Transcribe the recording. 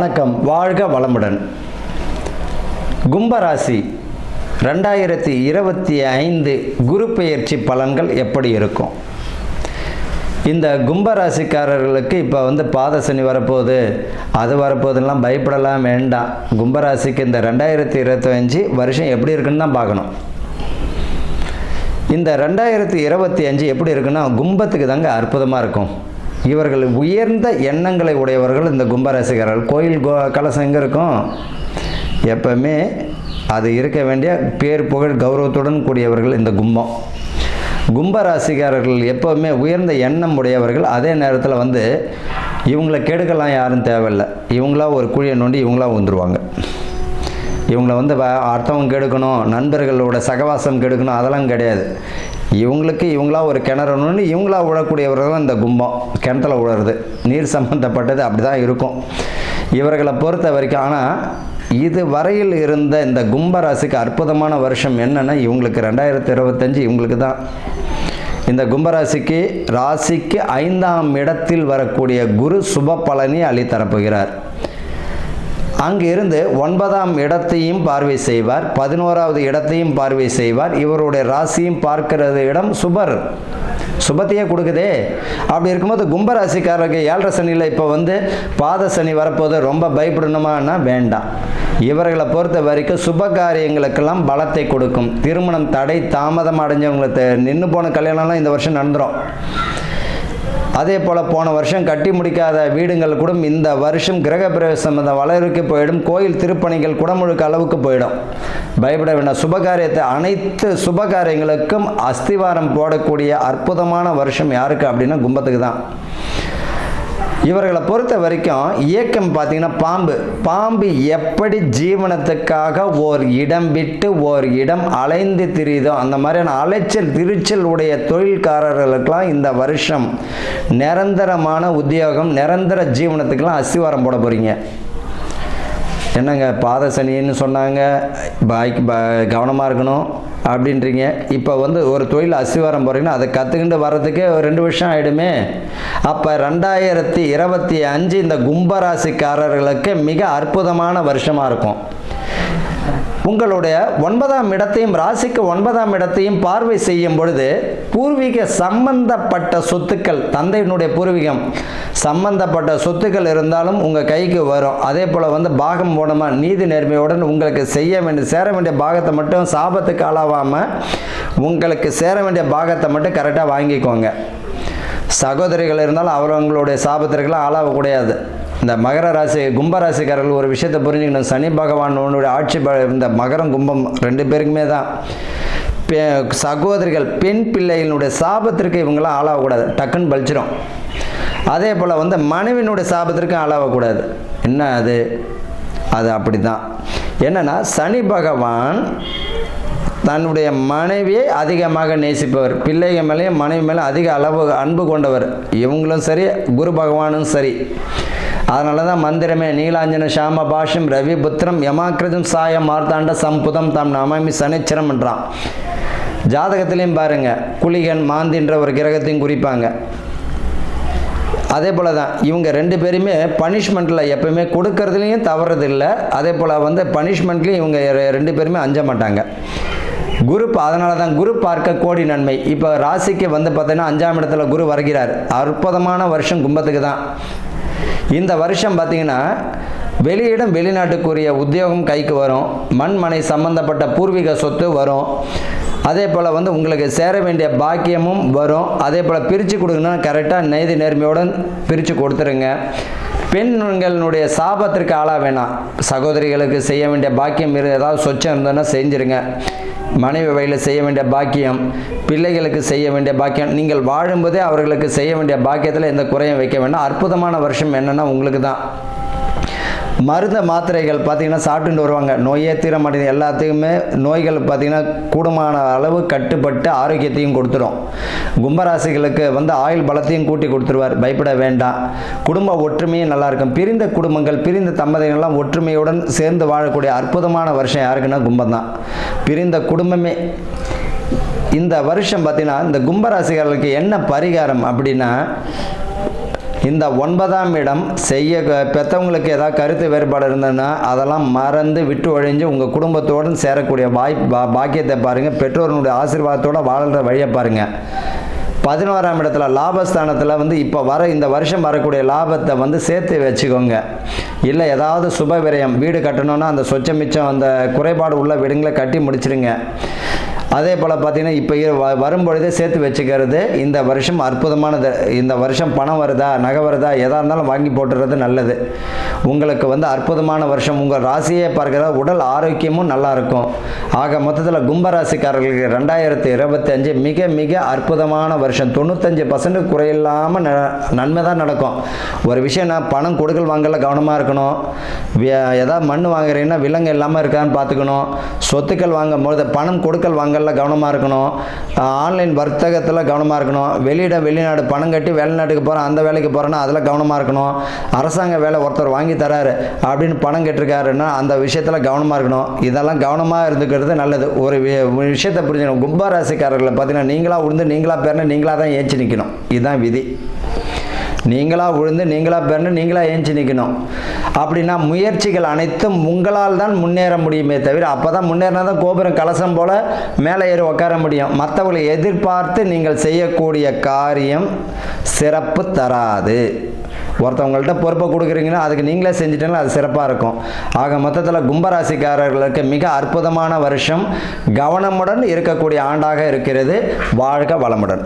வணக்கம். வாழ்க வளமுடன். கும்பராசி ரெண்டாயிரத்தி இருபத்தி ஐந்து குரு பெயர்ச்சி பலன்கள் எப்படி இருக்கும்? இந்த கும்பராசிக்காரர்களுக்கு இப்போ வந்து பாத சனி வரப்போகுது. அது வரப்போகுதுலாம் பயப்படலாம் வேண்டாம். கும்பராசிக்கு இந்த ரெண்டாயிரத்தி இருபத்தஞ்சு வருஷம் எப்படி இருக்குன்னு தான் பார்க்கணும். இந்த ரெண்டாயிரத்தி இருபத்தி அஞ்சு எப்படி இருக்குன்னா கும்பத்துக்கு தாங்க அற்புதமாக இருக்கும். இவர்கள் உயர்ந்த எண்ணங்களை உடையவர்கள் இந்த கும்பராசிக்காரர்கள். கோயில் கோ கலசம் எங்கே இருக்கும்? எப்பவுமே அது இருக்க வேண்டிய பேர் புகழ் கௌரவத்துடன் கூடியவர்கள் இந்த கும்பம். கும்ப ராசிக்காரர்கள் எப்போவுமே உயர்ந்த எண்ணம் உடையவர்கள். அதே நேரத்தில் வந்து இவங்களை கெடுக்கலாம் யாரும் தேவையில்லை. இவங்களா ஒரு குழியை நோண்டி இவங்களா வந்துடுவாங்க இவங்கள வந்து வ- அடுத்தவங்க கெடுக்கணும் நண்பர்களோட சகவாசம் கெடுக்கணும் அதெல்லாம் கிடையாது. இவங்களுக்கு இவங்களா ஒரு கிணறணும்னு இவங்களா விழக்கூடியவர்கள் தான் இந்த கும்பம். கிணத்துல விழுறது நீர் சம்பந்தப்பட்டது அப்படி தான் இருக்கும். இவர்களை பொறுத்த வரைக்கும் ஆனால் இது வரையில் இருந்த இந்த கும்பராசிக்கு அற்புதமான வருஷம் என்னன்னா இவங்களுக்கு ரெண்டாயிரத்தி இருபத்தஞ்சு இவங்களுக்கு தான். இந்த கும்பராசிக்கு ராசிக்கு ஐந்தாம் இடத்தில் வரக்கூடிய குரு சுப பலனை அளித்தரப்புகிறார் அங்கிருந்து ஒன்பதாம் இடத்தையும் பார்வை செய்வார் பதினோராவது இடத்தையும் பார்வை செய்வார் இவருடைய ராசியும் பார்க்கிறது இடம் சுபர். சுபத்தையே கொடுக்குதே. அப்படி இருக்கும்போது கும்பராசிக்காரருக்கு ஏழரை சனியில் இப்போ வந்து பாத சனி வரப்போது ரொம்ப பயப்படணுமான்னா வேண்டாம். இவர்களை பொறுத்த வரைக்கும் சுப காரியங்களுக்கெல்லாம் பலத்தை கொடுக்கும். திருமணம் தடை தாமதம் அடைஞ்சவங்களுக்கு நின்று போன கல்யாணம்லாம் இந்த வருஷம் நடந்துரும். அதே போல் போன வருஷம் கட்டி முடிக்காத வீடுங்கள் கூட இந்த வருஷம் கிரக பிரவேசம் இந்த வளர்வுக்கு போயிடும். கோயில் திருப்பணிகள் குடமுழுக்க அளவுக்கு போயிடும். பயப்பட வேண்டாம். சுபகாரியத்தை அனைத்து சுபகாரியங்களுக்கும் அஸ்திவாரம் போடக்கூடிய அற்புதமான வருஷம் யாருக்கு அப்படின்னா கும்பத்துக்கு தான். இவர்களை பொறுத்த வரைக்கும் இயக்கம் பார்த்தீங்கன்னா பாம்பு. பாம்பு எப்படி ஜீவனத்துக்காக ஓர் இடம் விட்டு ஓர் இடம் அலைந்து திரியுதோ அந்த மாதிரியான அலைச்சல் திருச்சல் உடைய தொழில்காரர்களுக்கெல்லாம் இந்த வருஷம் நிரந்தரமான உத்தியோகம் நிரந்தர ஜீவனத்துக்கெல்லாம் அஸ்திவாரம் போட போகிறீங்க என்னங்க பாத சனின்னு சொன்னாங்க பைக் ப கவனமாக இருக்கணும் அப்படின்றீங்க. இப்போ வந்து ஒரு தொழில் அசிவாரம் போகிறீங்கன்னா அதை கற்றுக்கிட்டு வர்றதுக்கே ஒரு ரெண்டு வருஷம் ஆகிடுமே அப்போ ரெண்டாயிரத்தி இருபத்தி அஞ்சு இந்த கும்பராசிக்காரர்களுக்கு மிக அற்புதமான வருஷமாக இருக்கும். உங்களுடைய ஒன்பதாம் இடத்தையும் ராசிக்கு ஒன்பதாம் இடத்தையும் பார்வை செய்யும் பொழுது பூர்வீக சம்பந்தப்பட்ட சொத்துக்கள் தந்தையினுடைய பூர்வீகம் சம்பந்தப்பட்ட சொத்துக்கள் இருந்தாலும் உங்கள் கைக்கு வரும். அதே போல் வந்து பாகம் போனமாக நீதி நேர்மையுடன் உங்களுக்கு செய்ய வேண்டிய சேர வேண்டிய பாகத்தை மட்டும் சாபத்துக்கு ஆளாவாமல் உங்களுக்கு சேர வேண்டிய பாகத்தை மட்டும் கரெக்டாக வாங்கிக்கோங்க. சகோதரிகள் இருந்தாலும் அவங்களுடைய சாபத்திற்கெல்லாம் ஆளாகக்கூடாது இந்த மகர ராசி கும்பராசிக்காரர்கள் ஒரு விஷயத்தை புரிஞ்சுக்கணும். சனி பகவானோடைய ஆட்சி இந்த மகரம் கும்பம் ரெண்டு பேருக்குமே தான். பெ- சகோதரிகள் பெண் பிள்ளைகளுடைய சாபத்திற்கு இவங்களாம் ஆளாகக்கூடாது. டக்குன்னு பலிச்சிடும் அதே போல் வந்து மனைவியினுடைய சாபத்திற்கும் ஆளாகக்கூடாது. என்ன அது? அது அப்படி தான் என்னன்னா சனி பகவான் தன்னுடைய மனைவியை அதிகமாக நேசிப்பவர். பிள்ளைகள் மேலேயும் மனைவி மேலே அதிக அளவு அன்பு கொண்டவர். இவங்களும் சரி குரு பகவானும் சரி. அதனால தான் மந்திரமே நீலாஞ்சன சாம பாஷம் ரவி புத்திரம் யமாக்கிருதம் சாய மார்த்தாண்ட சம்புதம் தாம் நமாமி சனிச்சிரம் என்றான் ஜாதகத்திலையும் பாருங்க குளிகன் மாந்தின்ற ஒரு கிரகத்தையும் குறிப்பாங்க. அதே போல் தான் இவங்க ரெண்டு பேருமே பனிஷ்மெண்ட்டில் எப்பயுமே கொடுக்கறதுலையும் தவறதில்லை. அதே போல் வந்து பனிஷ்மெண்ட்லேயும் இவங்க ரெண்டு பேருமே அஞ்ச மாட்டாங்க. குரு அதனால தான் குரு பார்க்க கோடி நன்மை. இப்போ ராசிக்கு வந்து பார்த்தீங்கன்னா அஞ்சாம் இடத்துல குரு வருகிறார். அற்புதமான வருஷம் கும்பத்துக்கு தான். இந்த வருஷம் பார்த்தீங்கன்னா வெளியிடம் வெளிநாட்டுக்குரிய உத்தியோகம் கைக்கு வரும். மண்மனை சம்பந்தப்பட்ட பூர்வீக சொத்து வரும். அதே போல் வந்து உங்களுக்கு சேர வேண்டிய பாக்கியமும் வரும். அதே போல் பிரித்து கொடுங்கன்னா கரெக்டாக நெய்தி நேர்மையுடன் பிரித்து கொடுத்துருங்க. பெண்களுடைய சாபத்திற்கு ஆளாக வேணாம். சகோதரிகளுக்கு செய்ய வேண்டிய பாக்கியம் இரு ஏதாவது சொச்சம் இருந்ததுன்னா செஞ்சிருங்க. மனைவி வழியில் செய்ய வேண்டிய பாக்கியம் பிள்ளைகளுக்கு செய்ய வேண்டிய பாக்கியம் நீங்கள் வாழும்போதே அவர்களுக்கு செய்ய வேண்டிய பாக்கியத்தில் எந்த குறையும் வைக்க வேண்டாம். அற்புதமான வருஷம் என்னன்னா உங்களுக்கு தான். மருந்த மாத்திரைகள் பார்த்தீங்கன்னா சாப்பிட்டுட்டு வருவாங்க. நோயே தீர மாட்டேங்குது. எல்லாத்துக்குமே நோய்கள் பார்த்தீங்கன்னா கூடுமான அளவு கட்டுப்பட்டு ஆரோக்கியத்தையும் கொடுத்துரும். கும்பராசிகளுக்கு வந்து ஆயுள் பலத்தையும் கூட்டி கொடுத்துருவார். பயப்பட வேண்டாம். குடும்ப ஒற்றுமையும் நல்லாயிருக்கும் பிரிந்த குடும்பங்கள் பிரிந்த தம்பதிகள்லாம் ஒற்றுமையுடன் சேர்ந்து வாழக்கூடிய அற்புதமான வருஷம் யாருக்குன்னா கும்பம் தான். பிரிந்த குடும்பமே. இந்த வருஷம் பார்த்தீங்கன்னா இந்த கும்பராசிகளுக்கு என்ன பரிகாரம் அப்படின்னா இந்த ஒன்பதாம் இடம் செய்ய பெற்றவங்களுக்கு ஏதாவது கருத்து வேறுபாடு இருந்ததுன்னா அதெல்லாம் மறந்து விட்டு ஒழிஞ்சு உங்கள் குடும்பத்தோடு சேரக்கூடிய வாய் பாக்கியத்தை பாருங்கள் பெற்றோர்களுடைய ஆசீர்வாதத்தோடு வாழ்கிற வழியை பாருங்கள் பதினோராம் இடத்துல லாபஸ்தானத்தில் வந்து இப்போ வர இந்த வருஷம் வரக்கூடிய லாபத்தை வந்து சேர்த்து வச்சுக்கோங்க. இல்லை ஏதாவது சுப விரயம் வீடு கட்டணும்னா அந்த சொச்ச மிச்சம் அந்த குறைபாடு உள்ள வீடுங்களை கட்டி முடிச்சிடுங்க அதே போல் பார்த்தீங்கன்னா இப்போ வரும்பொழுதே சேர்த்து வச்சுக்கிறது இந்த வருஷம் அற்புதமானது. இந்த வருஷம் பணம் வருதா நகை வருதா எதாக இருந்தாலும் வாங்கி போட்டுறது நல்லது. உங்களுக்கு வந்து அற்புதமான வருஷம். உங்கள் ராசியே பார்க்கிற உடல் ஆரோக்கியமும் நல்லா இருக்கும். ஆக மொத்தத்தில் கும்பராசிக்காரர்களுக்கு ரெண்டாயிரத்தி இருபத்தஞ்சு மிக மிக அற்புதமான வருஷம். தொண்ணூத்தஞ்சு பர்சன்ட் குறையில்லாமல் ந நன்மை தான் நடக்கும். ஒரு விஷயம் நான் பணம் கொடுக்கல் வாங்கல கவனமாக இருக்கணும். வி- ஏதாவது மண் வாங்குறீங்கன்னா விலங்கு இல்லாமல் இருக்கான்னு பார்த்துக்கணும் சொத்துக்கள் வாங்கும் பொழுது பணம் கொடுக்கல் வாங்க கவனமாக இருக்கணும். ஆன்லைன் வர்த்தகத்தில் கவனமாக இருக்கணும். வெளியிட வெளிநாடு பணம் கட்டி வெளிநாட்டுக்கு போகிறேன் அந்த வேலைக்கு போகிறேன்னா அதில் கவனமாக இருக்கணும். அரசாங்க வேலை ஒருத்தர் வாங்கி தராரு அப்படின்னு பணம் கட்டிருக்காருன்னா அந்த விஷயத்தில் கவனமாக இருக்கணும். இதெல்லாம் கவனமாக இருந்துக்கிறது நல்லது. ஒரு விஷயத்தை புரிஞ்சுக்கணும். கும்பராசிக்காரர்களை பார்த்தீங்கன்னா நீங்களாக உழுந்து நீங்களாக பேர்னு நீங்களாக தான் ஏச்சு நிற்கணும் இதுதான் விதி. நீங்களாக விழுந்து நீங்களாக பேர்னு நீங்களாக ஏஞ்சி நிற்கணும் அப்படின்னா முயற்சிகள் அனைத்தும் உங்களால் தான் முன்னேற முடியுமே தவிர அப்போ தான் முன்னேறினா தான் கோபுரம் கலசம் போல் மேலே ஏறி உட்கார முடியும். மற்றவர்களை எதிர்பார்த்து நீங்கள் செய்யக்கூடிய காரியம் சிறப்பு தராது. ஒருத்தவங்கள்ட்ட பொறுப்பை கொடுக்குறீங்கன்னா அதுக்கு நீங்களே செஞ்சிட்டீங்கன்னா அது சிறப்பாக இருக்கும். ஆக மொத்தத்தில் கும்பராசிக்காரர்களுக்கு மிக அற்புதமான வருஷம் கவனமுடன் இருக்கக்கூடிய ஆண்டாக இருக்கிறது. வாழ்க வளமுடன்.